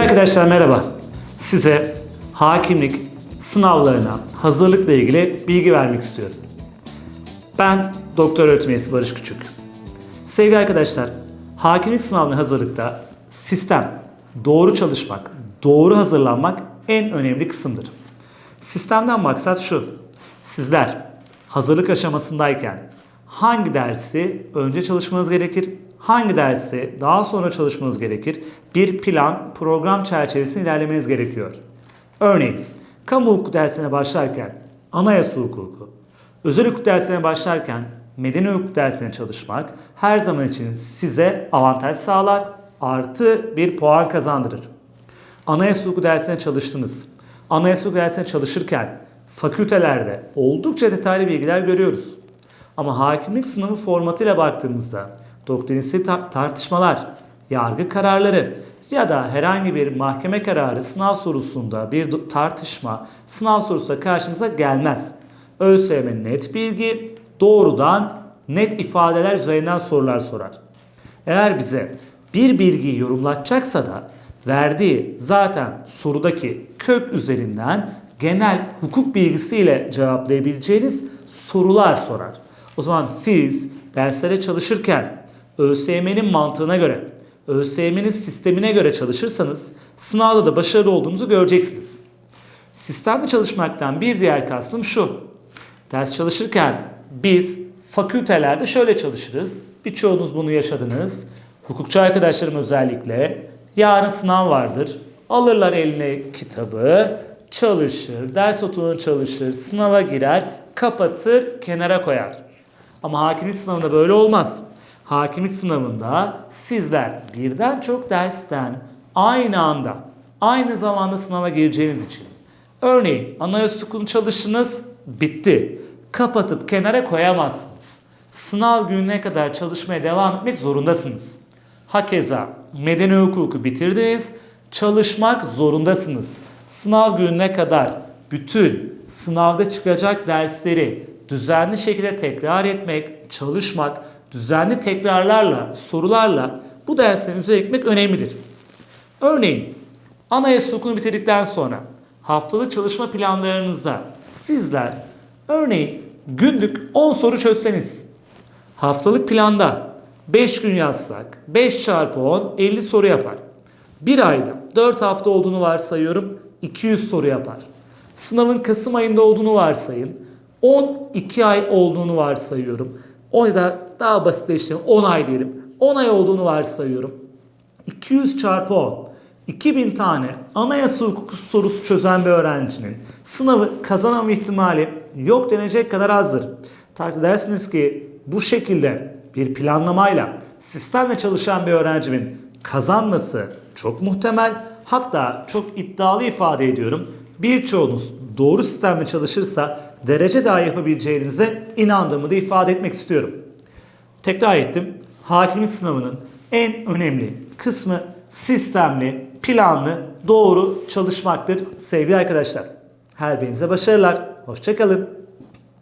Arkadaşlar merhaba. Size hakimlik sınavlarına hazırlıkla ilgili bilgi vermek istiyorum. Ben doktor öğretim üyesi Barış Küçük. Sevgili arkadaşlar, hakimlik sınavına hazırlıkta sistem, doğru çalışmak, doğru hazırlanmak en önemli kısımdır. Sistemden maksat şu. Sizler hazırlık aşamasındayken hangi dersi önce çalışmanız gerekir, hangi dersi daha sonra çalışmanız gerekir? Bir plan, program çerçevesinde ilerlemeniz gerekiyor. Örneğin, kamu hukuku dersine başlarken anayasa hukuku, özel hukuk dersine başlarken medeni hukuk dersine çalışmak her zaman için size avantaj sağlar, artı bir puan kazandırır. Anayasa hukuku dersine çalıştınız. Anayasa hukuku dersine çalışırken fakültelerde oldukça detaylı bilgiler görüyoruz. Ama hakimlik sınavı formatıyla baktığımızda doktrinsel tar- tartışmalar, yargı kararları ya da herhangi bir mahkeme kararı sınav sorusunda bir tartışma sınav sorusunda karşımıza gelmez. ÖSYM net bilgi, doğrudan net ifadeler üzerinden sorular sorar. Eğer bize bir bilgiyi yorumlatacaksa da verdiği zaten sorudaki kök üzerinden genel hukuk bilgisiyle cevaplayabileceğiniz sorular sorar. O zaman siz derslere çalışırken ÖSYM'nin mantığına göre, ÖSYM'nin sistemine göre çalışırsanız sınavda da başarılı olduğunuzu göreceksiniz. Sistemli çalışmaktan bir diğer kastım şu. Ders çalışırken biz fakültelerde şöyle çalışırız. Birçoğunuz bunu yaşadınız. Hukukçu arkadaşlarım özellikle yarın sınav vardır. Alırlar eline kitabı, çalışır, ders oturur çalışır, sınava girer, kapatır, kenara koyar. Ama hakimlik sınavında böyle olmaz. Hakimlik sınavında sizler birden çok dersten aynı anda, aynı zamanda sınava gireceğiniz için Örneğin anayasa hukukunu çalıştınız, bitti. Kapatıp kenara koyamazsınız. Sınav gününe kadar çalışmaya devam etmek zorundasınız. Hakeza medeni hukuku bitirdiniz, çalışmak zorundasınız. Sınav gününe kadar bütün sınavda çıkacak dersleri düzenli şekilde tekrar etmek, çalışmak, düzenli tekrarlarla, sorularla bu derslerin üzerine gitmek önemlidir. Örneğin anayasa hukukunu bitirdikten sonra haftalık çalışma planlarınızda sizler örneğin günlük 10 soru çözseniz haftalık planda 5 gün yazsak 5 çarpı 10 50 soru yapar. Bir ayda 4 hafta olduğunu varsayıyorum 200 soru yapar. Sınavın Kasım ayında olduğunu varsayın. 12 ay olduğunu varsayıyorum. O da daha basitleştirelim 10 ay diyelim. 10 ay olduğunu varsayıyorum. 200 çarpı 10. 2000 tane anayasa hukuku sorusu çözen bir öğrencinin sınavı kazanama ihtimali yok denecek kadar azdır. Takdir edersiniz ki bu şekilde bir planlamayla sistemle çalışan bir öğrencimin kazanması çok muhtemel. Hatta çok iddialı ifade ediyorum. Birçoğunuz doğru sistemle çalışırsa derece daha yapabileceğinize inandığımı da ifade etmek istiyorum. Tekrar ettim. Hakimlik sınavının en önemli kısmı sistemli, planlı, doğru çalışmaktır sevgili arkadaşlar. Her birinize başarılar. Hoşçakalın.